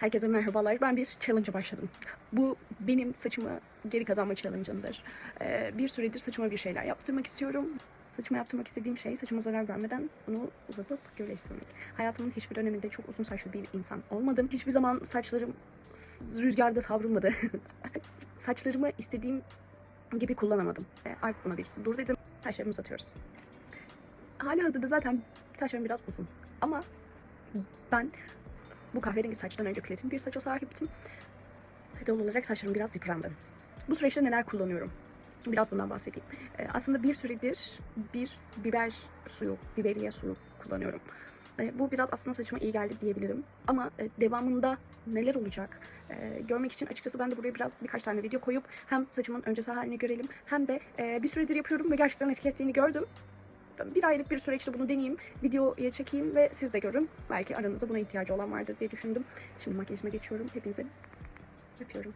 Herkese merhabalar. Ben bir challenge'a başladım. Bu benim saçımı geri kazanma challenge'ımdır. Ee, bir süredir saçıma bir şeyler yaptırmak istiyorum. Saçıma yaptırmak istediğim şey saçıma zarar vermeden onu uzatıp gölleştirmek. Hayatımın hiçbir döneminde çok uzun saçlı bir insan olmadım. Hiçbir zaman saçlarım rüzgarda savrulmadı. Saçlarımı istediğim gibi kullanamadım. Ee, artık buna bir dur dedim. Saçlarımı uzatıyoruz. Hali hazırda zaten saçlarım biraz uzun. Ama ben bu kahverengi saçtan önce platin bir saça sahiptim. Ve doğal olarak saçlarım biraz yıprandı. Bu süreçte neler kullanıyorum? Biraz bundan bahsedeyim. Ee, aslında bir süredir bir biber suyu, biberiye suyu kullanıyorum. Ee, bu biraz aslında saçıma iyi geldi diyebilirim. Ama e, devamında neler olacak e, görmek için açıkçası ben de buraya biraz birkaç tane video koyup hem saçımın öncesi halini görelim hem de e, bir süredir yapıyorum ve gerçekten etki ettiğini gördüm. Bir aylık bir süreçte bunu deneyeyim, videoya çekeyim ve siz de görün. Belki aranızda buna ihtiyacı olan vardır diye düşündüm. Şimdi makyajıma geçiyorum. Hepinizi öpüyorum.